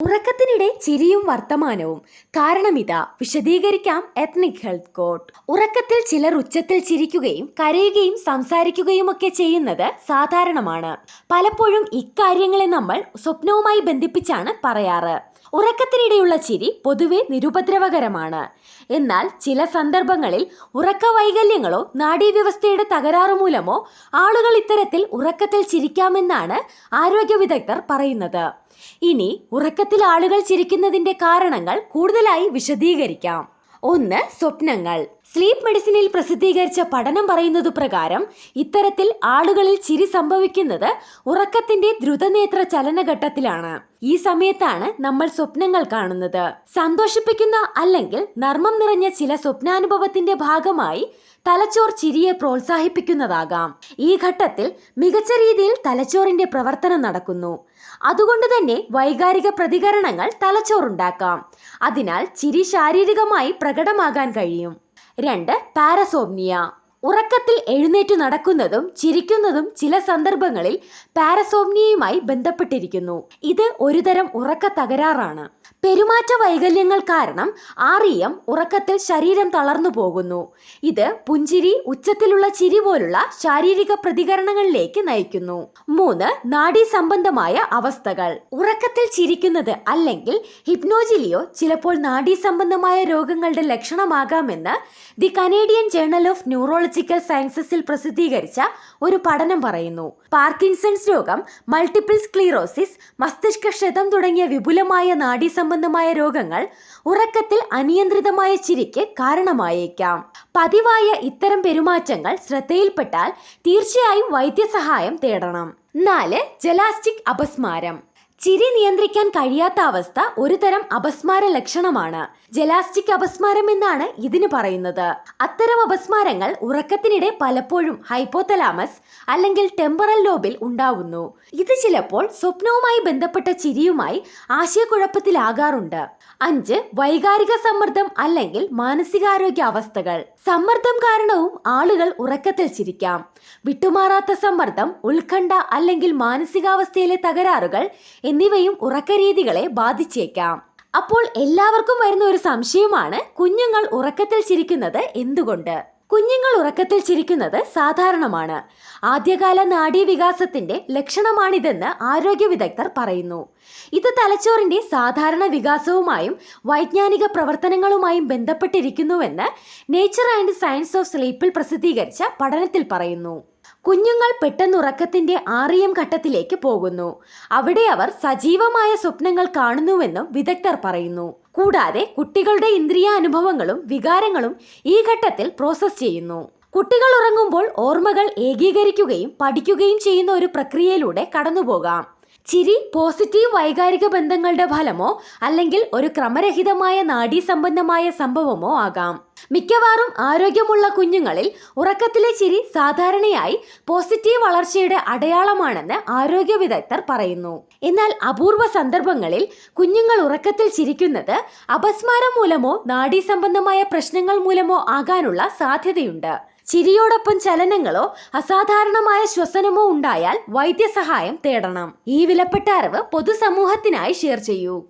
ഉറക്കത്തിനിടെ ചിരിയും വർത്തമാനവും. കാരണം ഇതാ വിശദീകരിക്കാം എത്നിക് ഹെൽത്ത് കോഡ് ഉറക്കത്തിൽ ചിലർ ഉച്ചത്തിൽ ചിരിക്കുകയും കരയുകയും സംസാരിക്കുകയും ഒക്കെ ചെയ്യുന്നത് സാധാരണമാണ്. പലപ്പോഴും ഇക്കാര്യങ്ങളെ നമ്മൾ സ്വപ്നവുമായി ബന്ധിപ്പിച്ചാണ് പറയാറ്. ഉറക്കത്തിനിടെയുള്ള ചിരി പൊതുവെ നിരുപദ്രവകരമാണ്. എന്നാൽ ചില സന്ദർഭങ്ങളിൽ ഉറക്ക വൈകല്യങ്ങളോ നാഡീവ്യവസ്ഥയുടെ തകരാറ് മൂലമോ ആളുകൾ ഇത്തരത്തിൽ ഉറക്കത്തിൽ ചിരിക്കാമെന്നാണ് ആരോഗ്യ വിദഗ്ധർ പറയുന്നത്. ഇനി ഉറക്കത്തിൽ ആളുകൾ ചിരിക്കുന്നതിന്റെ കാരണങ്ങൾ കൂടുതലായി വിശദീകരിക്കാം. ഒന്ന് സ്വപ്നങ്ങൾ. സ്ലീപ്പ് മെഡിസിനിൽ പ്രസിദ്ധീകരിച്ച പഠനം പറയുന്നത് പ്രകാരം ഇത്തരത്തിൽ ആളുകളിൽ ചിരി സംഭവിക്കുന്നത് ഉറക്കത്തിന്റെ ദ്രുതനേത്ര ചലനഘട്ടത്തിലാണ്. ഈ സമയത്താണ് നമ്മൾ സ്വപ്നങ്ങൾ കാണുന്നത്. സന്തോഷിപ്പിക്കുന്ന അല്ലെങ്കിൽ നർമ്മം നിറഞ്ഞ ചില സ്വപ്നാനുഭവത്തിന്റെ ഭാഗമായി തലച്ചോർ ചിരിയെ പ്രോത്സാഹിപ്പിക്കുന്നതാകാം. ഈ ഘട്ടത്തിൽ മികച്ച രീതിയിൽ തലച്ചോറിന്റെ പ്രവർത്തനം നടക്കുന്നു. അതുകൊണ്ട് തന്നെ വൈകാരിക പ്രതികരണങ്ങൾ തലച്ചോറുണ്ടാക്കാം. അതിനാൽ ചിരി ശാരീരികമായി പ്രകടമാകാൻ കഴിയും. രണ്ട് പാരസോംനിയ. ഉറക്കത്തിൽ എഴുന്നേറ്റു നടക്കുന്നതും ചിരിക്കുന്നതും ചില സന്ദർഭങ്ങളിൽ പാരസോംനിയയുമായി ബന്ധപ്പെട്ടിരിക്കുന്നു. ഇത് ഒരുതരം ഉറക്ക തകരാറാണ് പെരുമാറ്റ വൈകല്യങ്ങൾ കാരണം ആറിയം ഉറക്കത്തിൽ ശരീരം തളർന്നു പോകുന്നു. ഇത് പുഞ്ചിരി ഉച്ചത്തിലുള്ള ചിരി പോലുള്ള ശാരീരിക പ്രതികരണങ്ങളിലേക്ക് നയിക്കുന്നു. മൂന്ന് നാഡീ സംബന്ധമായ അവസ്ഥകൾ. ഉറക്കത്തിൽ ചിരിക്കുന്നത് അല്ലെങ്കിൽ ഹിപ്നോജിലിയോ ചിലപ്പോൾ നാഡീ സംബന്ധമായ രോഗങ്ങളുടെ ലക്ഷണമാകാമെന്ന് the Canadian journal of neurological സയൻസസിൽ പ്രസിദ്ധീകരിച്ച ഒരു പഠനം പറയുന്നു. പാർക്കിൻസൺസ് രോഗം മൾട്ടിപ്പിൾ സ്ക്ലീറോസിസ് മസ്തിഷ്ക ക്ഷതം തുടങ്ങിയ വിപുലമായ നാഡീ സംബന്ധമായ രോഗങ്ങൾ ഉറക്കത്തിൽ അനിയന്ത്രിതമായ ചിരിക്ക് കാരണമായേക്കാം. പതിവായ ഇത്തരം പെരുമാറ്റങ്ങൾ ശ്രദ്ധയിൽപ്പെട്ടാൽ തീർച്ചയായും വൈദ്യസഹായം തേടണം. നാല് ജലാസ്റ്റിക് അപസ്മാരം. ചിരി നിയന്ത്രിക്കാൻ കഴിയാത്ത അവസ്ഥ ഒരുതരം അപസ്മാര ലക്ഷണമാണ്. ജലാസ്റ്റിക് അപസ്മാരം എന്നാണ് ഇതിന് പറയുന്നത്. അത്തരം അപസ്മാരങ്ങൾ ഉറക്കത്തിനിടെ പലപ്പോഴും ഹൈപ്പോതലാമസ് അല്ലെങ്കിൽ ടെമ്പറൽ ലോബിൽ ഉണ്ടാവുന്നു. ഇത് ചിലപ്പോൾ സ്വപ്നവുമായി ബന്ധപ്പെട്ട ചിരിയുമായി ആശയക്കുഴപ്പത്തിലാകാറുണ്ട്. അഞ്ച് വൈകാരിക സമ്മർദ്ദം അല്ലെങ്കിൽ മാനസികാരോഗ്യ അവസ്ഥകൾ. സമ്മർദ്ദം കാരണവും ആളുകൾ ഉറക്കത്തിൽ ചിരിക്കാം. വിട്ടുമാറാത്ത സമ്മർദ്ദം ഉത്കണ്ഠ അല്ലെങ്കിൽ മാനസികാവസ്ഥയിലെ തകരാറുകൾ എന്നിവയും ഉറക്കരീതികളെ ബാധിച്ചേക്കാം. അപ്പോൾ എല്ലാവർക്കും വരുന്ന ഒരു സംശയമാണ് കുഞ്ഞുങ്ങൾ ഉറക്കത്തിൽ ചിരിക്കുന്നത് എന്തുകൊണ്ട്? കുഞ്ഞുങ്ങൾ ഉറക്കത്തിൽ ചിരിക്കുന്നത് സാധാരണമാണ്. ആദ്യകാല നാഡീവികാസത്തിന്റെ ലക്ഷണമാണിതെന്ന് ആരോഗ്യ വിദഗ്ധർ പറയുന്നു. ഇത് തലച്ചോറിന്റെ സാധാരണ വികാസവുമായും വൈജ്ഞാനിക പ്രവർത്തനങ്ങളുമായും ബന്ധപ്പെട്ടിരിക്കുന്നുവെന്ന് നേച്ചർ ആൻഡ് സയൻസ് ഓഫ് സ്ലീപ്പിൽ പ്രസിദ്ധീകരിച്ച പഠനത്തിൽ പറയുന്നു. കുഞ്ഞുങ്ങൾ പെട്ടെന്നുറക്കത്തിന്റെ ആറിയം ഘട്ടത്തിലേക്ക് പോകുന്നു. അവിടെ അവർ സജീവമായ സ്വപ്നങ്ങൾ കാണുന്നുവെന്നും വിദഗ്ധർ പറയുന്നു. കൂടാതെ കുട്ടികളുടെ ഇന്ദ്രിയ അനുഭവങ്ങളും വികാരങ്ങളും ഈ ഘട്ടത്തിൽ പ്രോസസ് ചെയ്യുന്നു. കുട്ടികൾ ഉറങ്ങുമ്പോൾ ഓർമ്മകൾ ഏകീകരിക്കുകയും പഠിക്കുകയും ചെയ്യുന്ന ഒരു പ്രക്രിയയിലൂടെ കടന്നുപോകാം. ചിരി പോസിറ്റീവ് വൈകാരിക ബന്ധങ്ങളുടെ ഫലമോ അല്ലെങ്കിൽ ഒരു ക്രമരഹിതമായ നാഡീ സംബന്ധമായ സംഭവമോ ആകാം. മിക്കവാറും ആരോഗ്യമുള്ള കുഞ്ഞുങ്ങളിൽ ഉറക്കത്തിലെ ചിരി സാധാരണയായി പോസിറ്റീവ് വളർച്ചയുടെ അടയാളമാണെന്ന് ആരോഗ്യ വിദഗ്ധർ പറയുന്നു. എന്നാൽ അപൂർവ സന്ദർഭങ്ങളിൽ കുഞ്ഞുങ്ങൾ ഉറക്കത്തിൽ ചിരിക്കുന്നത് അപസ്മാരം മൂലമോ നാഡീ സംബന്ധമായ പ്രശ്നങ്ങൾ മൂലമോ ആകാനുള്ള സാധ്യതയുണ്ട്. ചിരിയോടൊപ്പം ചലനങ്ങളോ അസാധാരണമായ ശ്വസനമോ ഉണ്ടായാൽ വൈദ്യസഹായം തേടണം. ഈ വിലപ്പെട്ട അറിവ് പൊതുസമൂഹത്തിനായി ഷെയർ ചെയ്യൂ.